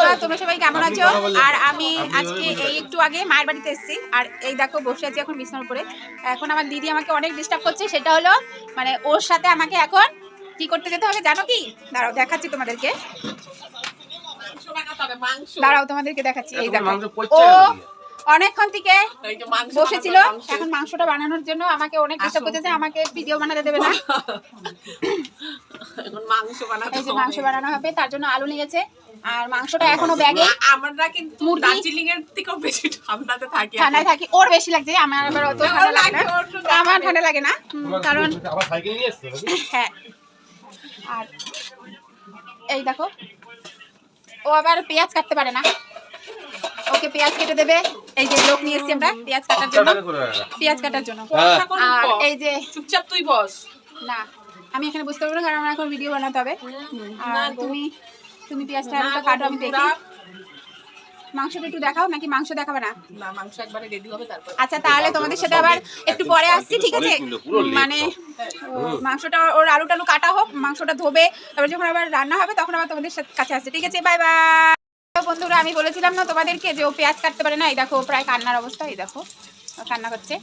বন্ধুরা তোমরা সবাই কেমন আছো? আর আমি আজকে এই একটু আগে মায়ের বাড়িতে এসেছি। আর এই দেখো বসে আছি এখন বিছানার উপরে। এখন আমার দিদি আমাকে অনেক ডিস্টার্ব করছে সেটা হলো মানে ওর সাথে আমাকে এখন কি করতে যেতে হবে জানো কি? দাঁড়াও দেখাচ্ছি তোমাদেরকে। দাঁড়াও তোমাদেরকে দেখাচ্ছি। এই দেখো ও অনেকক্ষণ থেকে বসেছিল। এখন মাংসটা বানানোর জন্য আমাকে অনেক ডিস্টার্ব করতেছে আমাকে ভিডিও বানাতে দেবে না। মাংস বানাতে এই যে হবে। মাংস বানানো হবে তার জন্য আলু নিয়েছে আর মাংসটা এখনও ব্যাগে। আমরা কিন্তু দার্জিলিং এর থেকেও বেশি ঠান্ডাতে থাকি ঠান্ডায় থাকি। ওর বেশি লাগছে আমার আবার অত ঠান্ডা লাগে না। আমার ঠান্ডা লাগে না। কারণ? হ্যাঁ। আর এই দেখো ও আবার পেঁয়াজ কাটতে পারে না। ওকে পেঁয়াজ কেটে দেবে। এই যে লোক নিয়ে এসেছি আমরা পেঁয়াজ কাটার জন্য। পেঁয়াজ কাটার জন্য। হ্যাঁ। আর এই যে চুপচাপ তুই বস। না আমি এখানে বুঝতে পারব না কারণ আমার এখন ভিডিও বানাতে হবে। আর তুমি তুমি পেঁয়াজটা গো, কাটো আমি দেখি। মাংসটা একটু দেখাও নাকি মাংস দেখাবে না? না মাংস একবারে রেডি হবে তারপর আচ্ছা তাহলে তোমাদের সাথে আবার একটু পরে আসছি ঠিক আছে? মানে ও, মাংসটা ওর আলু টালু কাটা হোক মাংসটা ধোবে তারপর যখন আবার রান্না হবে তখন আবার তোমাদের সাথে কাছে আসছে ঠিক আছে? বাই বাই বন্ধুরা আমি বলেছিলাম না তোমাদেরকে যে ও পেঁয়াজ কাটতে পারে না এই দেখো প্রায় কান্নার অবস্থা এই দেখো ও কান্না করছে।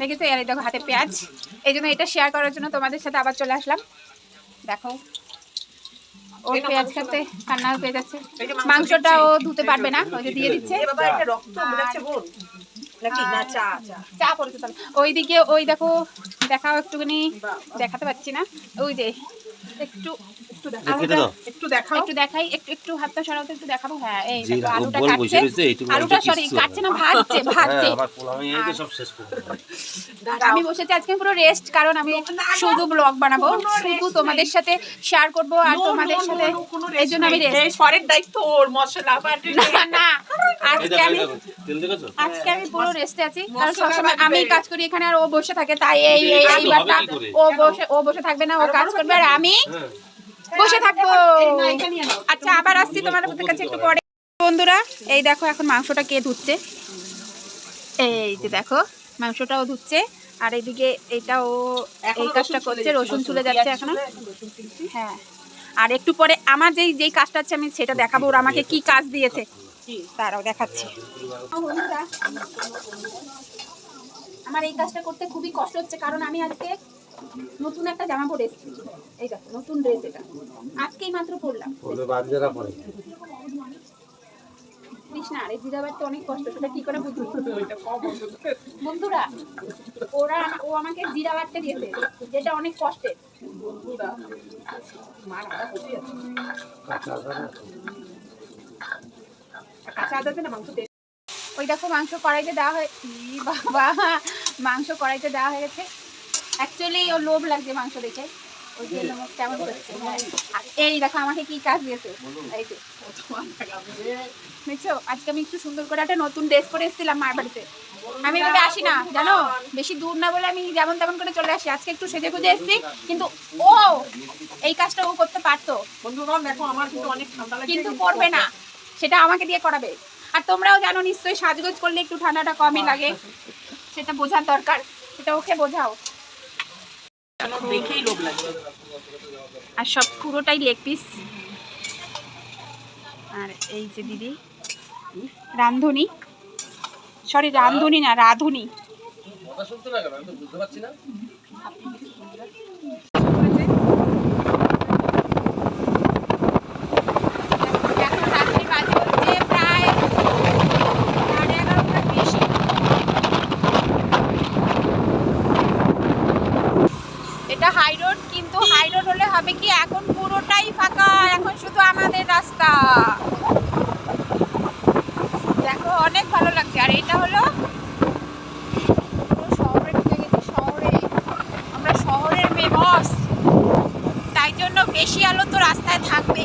দেখেছ? আর এই দেখো হাতে পেঁয়াজ। এই জন্য এটা শেয়ার করার জন্য তোমাদের সাথে আবার চলে আসলাম। দেখো ও পেঁয়াজ খেতে কান্না পেয়ে যাচ্ছে মাংসটা ও ধুতে পারবে না ওই যে দিয়ে দিচ্ছে। চা পড়েছে তাহলে। ওইদিকে ওই দেখো দেখাও একটুখানি। দেখাতে পাচ্ছি না। ওই যে একটু একটু দেখাও কেটে দাও। একটু দেখাও। একটু দেখাই একটু একটু হাতটা সরাতে একটু দেখাবো। হ্যাঁ এই যে দেখো রাঘব আলুটা কাটছে। আলুটা আলুটা সরি কাটছে না ভাজছে ভাজছে। আবার পোলাও আমি এই সব শেষ আমি বসেছি আজকে পুরো রেস্ট কারণ আমি শুধু ব্লগ বানাবো। শুধু তোমাদের সাথে শেয়ার করব আর তোমাদের সাথে। এই জন্য আমি রেস্ট পরের দায়িত্ব ওর মশলা না আজকে আমি? আজকে আমি পুরো রেস্টে আছি কারণ সবসময়। আমি কাজ করি এখানে আর ও বসে থাকে তাই এই এই এই এইবারটা? ও বসে ও বসে থাকবে না ও কাজ করবে আর আমি হ্যাঁ। বসে থাকব এটা নিয়ে নাও। আচ্ছা আবার আসছি তোমাদের কাছে একটু পরে বন্ধুরা এই দেখো এখন মাংসটা কে ধুচ্ছে এই যে দেখো মাংসটাও ধুচ্ছে আর এইদিকে এটাও এই কাজটা করছে রসুন চুলে যাচ্ছে এখনও এখন হ্যাঁ আর একটু পরে আমার যেই যেই কাজটা আছে আমি সেটা দেখাবো ওরা আমাকে কি কাজ দিয়েছে কি? তারাও দেখাচ্ছি আমার এই কাজটা করতে খুবই কষ্ট হচ্ছে কারণ আমি আজকে নতুন একটা জামা পরে এসেছি এই দেখো নতুন ড্রেস এটা আজকেই মাত্র পরলাম। কৃষ্ণা আর এই জিরাবার তো অনেক কষ্ট সেটা কি করে বুঝব। বন্ধুরা ওরা ও আমাকে জিরা বাটতে দিয়েছে যেটা অনেক কষ্টের বন্ধুরা, মার আদা কুচি আছে। কাঁচা আদা আছে না মাংস দিয়ে ওই দেখো মাংস কড়াইতে দেওয়া হয়ে বাবা? মাংস কড়াইতে দেওয়া হয়ে গেছে। অ্যাকচুয়ালি ও লোভ লাগছে মাংস দেখে। ওই জন্য কেমন করছে? হ্যাঁ। এই দেখো আমাকে কি কাজ দিয়েছে? এই যে দেখছ আজকে আমি একটু সুন্দর করে একটা নতুন ড্রেস পরে এসেছিলাম মায়ের বাড়িতে। আমি এভাবে আসি না জানো? বেশি দূর না বলে আমি যেমন তেমন করে চলে আসি। আজকে একটু সেজে গুজে এসেছি কিন্তু ও এই কাজটা ও করতে পারতো। বন্ধুরা দেখো আমার কিন্তু অনেক কিন্তু করবে না। সেটা আমাকে দিয়ে করাবে। আর তোমরাও জানো নিশ্চয়ই সাজগোজ করলে একটু ঠান্ডাটা কমই লাগে। সেটা বোঝার দরকার। সেটা ওকে বোঝাও। দেখেই লোভ লাগছে আর সব পুরোটাই লেগ পিস আর এই যে দিদি রান্ধুনি সরি রান্ধুনি না রাধুনি কথা শুনতে না কেন? আমি তো বুঝতে পারছি না। এখন রাত্রি বাজে হচ্ছে প্রায় সাড়ে এগারোটার বেশি এটা হাই রোড কিন্তু হাই রোড হলে হবে কি এখন পুরোটাই ফাঁকা, এখন শুধু আমাদের রাস্তা। দেখো, অনেক ভালো লাগছে। আর এটা হলো শহরে ঢুকে গেছি, শহরে। আমরা শহরের মেয়ে বস তাই জন্য বেশি আলো তো রাস্তায় থাকবে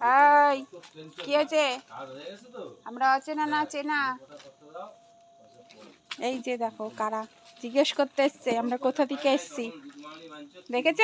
এই, কি হয়েছে? আমরা অচেনা না চেনা? এই যে দেখো, কারা? জিজ্ঞেস করতে এসছে, আমরা কোথা থেকে এসছি? দেখেছ?